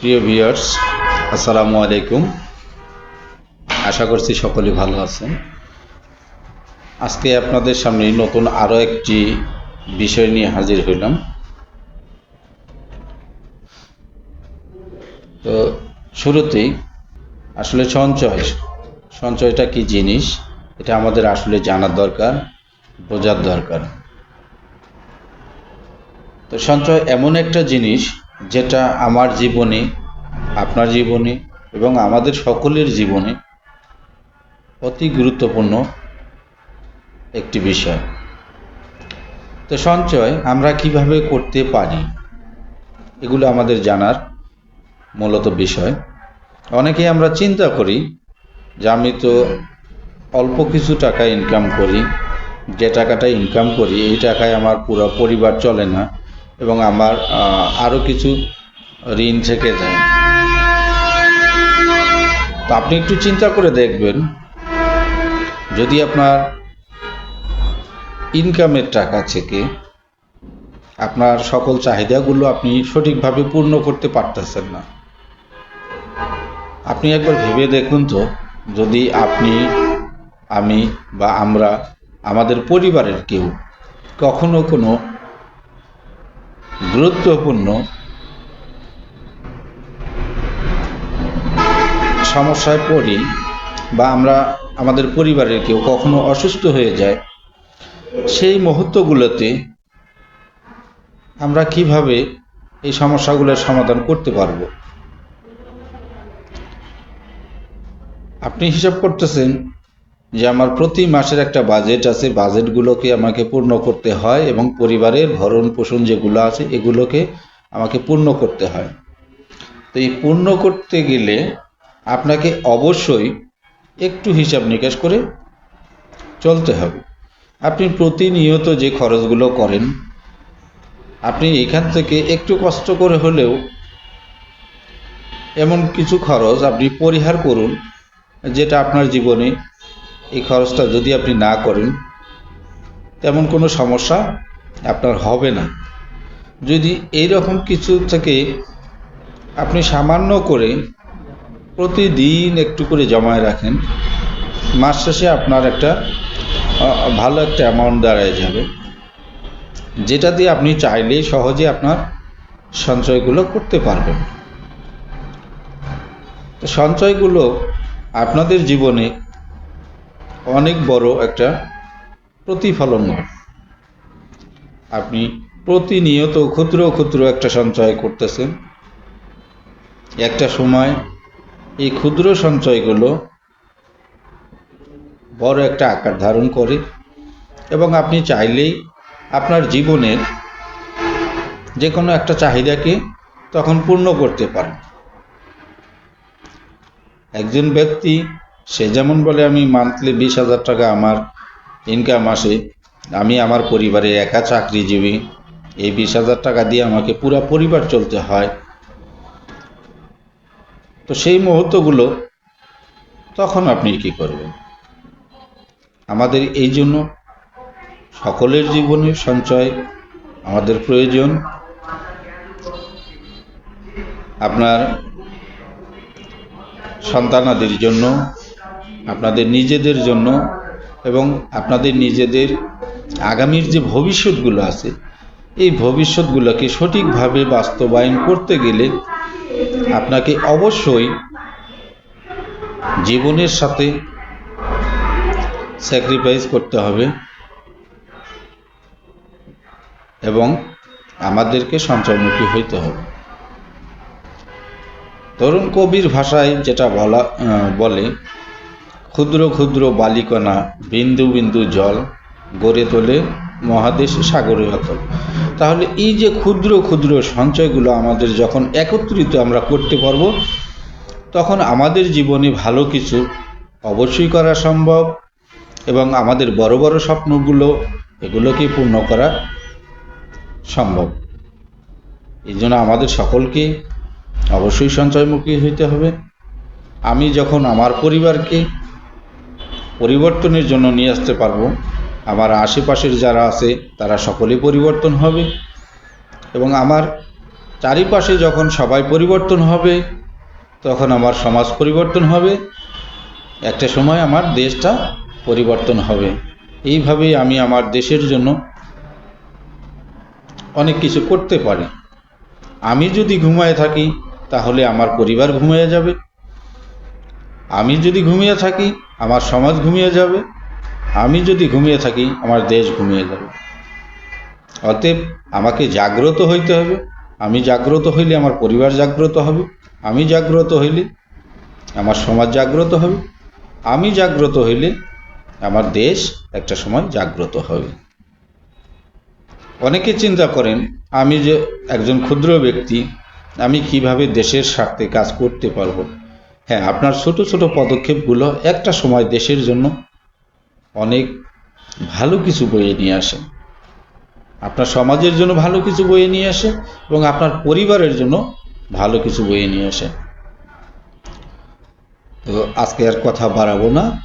প্রিয় ভিউয়ার্স, আসসালামু আলাইকুম। আশা করছি সকলে ভালো আছেন। আজকে আপনাদের সামনে নতুন আরও একটি বিষয় নিয়ে হাজির হইলাম। তো শুরুতেই আসলে সঞ্চয়। সঞ্চয়টা কি জিনিস? এটা আমাদের আসলে জানার দরকার, বোঝার দরকার। তো সঞ্চয় এমন একটা জিনিস যেটা আমার জীবনে, আপনার জীবনে এবং আমাদের সকলের জীবনে অতি গুরুত্বপূর্ণ একটি বিষয়। তো সঞ্চয় আমরা কীভাবে করতে পারি, এগুলো আমাদের জানার মূলত বিষয়। অনেকেই আমরা চিন্তা করি যে আমি তো অল্প কিছু টাকা ইনকাম করি, যে টাকাটা ইনকাম করি, এই টাকায় আমার পুরো পরিবার চলে না। এবং আমার আরও কিছু ঋণ থেকে যায়। তো আপনি একটু চিন্তা করে দেখবেন, যদি আপনার ইনকামের টাকা থেকে আপনার সকল চাহিদাগুলো আপনি সঠিকভাবে পূর্ণ করতে পারতেছেন না, আপনি একবার ভেবে দেখুন তো, যদি আপনি, আমি বা আমরা, আমাদের পরিবারের কেউ কখনো কোনো গুরুত্বপূর্ণ সমস্যায় পড়ি বা আমরা আমাদের পরিবারের কেউ কখনো অসুস্থ হয়ে যায়, সেই মুহূর্তগুলোতে আমরা কীভাবে এই সমস্যাগুলোর সমাধান করতে পারব? আপনি হিসাব করতেছেন যে আমার প্রতি মাসের একটা বাজেট আছে বাজেটগুলোকে আমাকে পূর্ণ করতে হয় এবং পরিবারের ভরণ পোষণ যেগুলো আছে, এগুলোকে আমাকে পূর্ণ করতে হয়। তো এই পূর্ণ করতে গেলে আপনাকে অবশ্যই একটু হিসাব নিকাশ করে চলতে হবে। আপনি প্রতিনিয়ত যে খরচগুলো করেন, আপনি এখান থেকে একটু কষ্ট করে হলেও এমন কিছু খরচ আপনি পরিহার করুন, যেটা আপনার জীবনে এই খরচটা যদি আপনি না করেন, তেমন কোনো সমস্যা আপনার হবে না। যদি এই রকম কিছু থেকে আপনি সামান্য করে প্রতিদিন একটু করে জমায় রাখেন, মাস শেষে আপনার একটা ভালো একটা অ্যামাউন্ট দাঁড়ায় যাবে। যেটা দিয়ে আপনি চাইলেই সহজে আপনার সঞ্চয়গুলো করতে পারবেন। সঞ্চয়গুলো আপনাদের জীবনে অনেক বড় একটা প্রতিফলন। হয় আপনি প্রতিনিয়ত ক্ষুদ্র ক্ষুদ্র একটা সঞ্চয় করতেছেন। একটা সময় এই ক্ষুদ্র সঞ্চয়গুলো বড় একটা আকার ধারণ করে এবং আপনি চাইলেই আপনার জীবনের যে কোনো একটা চাহিদাকে তখন পূর্ণ করতে পারেন। একজন ব্যক্তি সে যেমন বলে, আমি মান্থলি বিশ হাজার টাকা আমার ইনকাম আসে, আমি আমার পরিবারে একা চাকরিজীবী, এই বিশ হাজার টাকা দিয়ে আমাকে পুরো পরিবার চলতে হয়। তো সেই মুহূর্তগুলো তখন আপনি কি করবেন? আমাদের এই জন্য সকলের জীবনে সঞ্চয় আমাদের প্রয়োজন। আপনার সন্তানাদের জন্য আপনাদের নিজেদের জন্য এবং আপনাদের নিজেদের আগামীর যে ভবিষ্যৎগুলো আছে, এই ভবিষ্যৎগুলোকে সঠিকভাবে বাস্তবায়ন করতে গেলে আপনাকে অবশ্যই জীবনের সাথে স্যাক্রিফাইস করতে হবে এবং আমাদেরকে সঞ্চয়মুখী হইতে হবে। তরুণ কবির ভাষায় যেটা বলা বলে ক্ষুদ্র ক্ষুদ্র বালিকণা, বিন্দু বিন্দু জল গড়ে তোলে মহাদেশ সাগরে অতল। তাহলে এই যে ক্ষুদ্র ক্ষুদ্র সঞ্চয়গুলো আমাদের যখন একত্রিত আমরা করতে পারব, তখন আমাদের জীবনে ভালো কিছু অবশ্যই করা সম্ভব এবং আমাদের বড় বড় স্বপ্নগুলো এগুলোকে পূর্ণ করা সম্ভব। এই জন্য আমাদের সকলকে অবশ্যই সঞ্চয়মুখী হইতে হবে। আমি যখন আমার পরিবারকে পরিবর্তনের জন্য নিয়ে আসতে পারব। আমার আশেপাশের যারা আছে, তারা সকলেই পরিবর্তন হবে। এবং আমার চারিপাশে যখন সবাই পরিবর্তন হবে, তখন আমার সমাজ পরিবর্তন হবে। একটা সময় আমার দেশটা পরিবর্তন হবে। এইভাবেই আমি আমার দেশের জন্য অনেক কিছু করতে পারি। আমি যদি ঘুমায় থাকি, তাহলে আমার পরিবার ঘুমিয়ে যাবে। আমি যদি ঘুমিয়ে থাকি আমার সমাজ ঘুমিয়ে যাবে, আমি যদি ঘুমিয়ে থাকি, আমার দেশ ঘুমিয়ে যাবে। অতএব আমাকে জাগ্রত হইতে হবে, আমি জাগ্রত হইলে আমার পরিবার জাগ্রত হবে, আমি জাগ্রত হইলে আমার সমাজ জাগ্রত হবে, আমি জাগ্রত হইলে আমার দেশ একটা সময় জাগ্রত হবে। অনেকে চিন্তা করেন, আমি যে একজন ক্ষুদ্র ব্যক্তি, আমি কীভাবে দেশের স্বার্থে কাজ করতে পারব? হ্যাঁ আপনার ছোট ছোট পদক্ষেপগুলো একটা সময় দেশের জন্য অনেক ভালো কিছু বয়ে নিয়ে আসে। আপনার সমাজের জন্য ভালো কিছু বয়ে নিয়ে আসে এবং আপনার পরিবারের জন্য ভালো কিছু বয়ে নিয়ে আসে। তো আজকে আর কথা বাড়াবো না।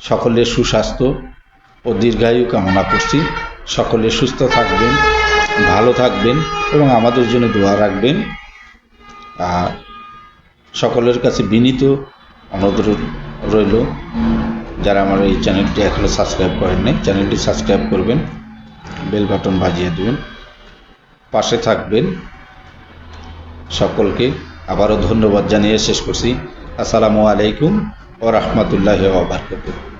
সকলের সুস্বাস্থ্য ও দীর্ঘায়ু কামনা করছি। সকলে সুস্থ থাকবেন, ভালো থাকবেন এবং আমাদের জন্য দোয়া রাখবেন। আর সকলের কাছে বিনীত অনুরোধ রইল। যারা আমার এই চ্যানেলটি এখনও সাবস্ক্রাইব করেননি চ্যানেলটি সাবস্ক্রাইব করবেন, বেল বাটন বাজিয়ে দেবেন, পাশে থাকবেন। সকলকে আবারও ধন্যবাদ জানিয়ে শেষ করছি। আসসালামু আলাইকুম ও রহমতুল্লাহ বারকাতুহ।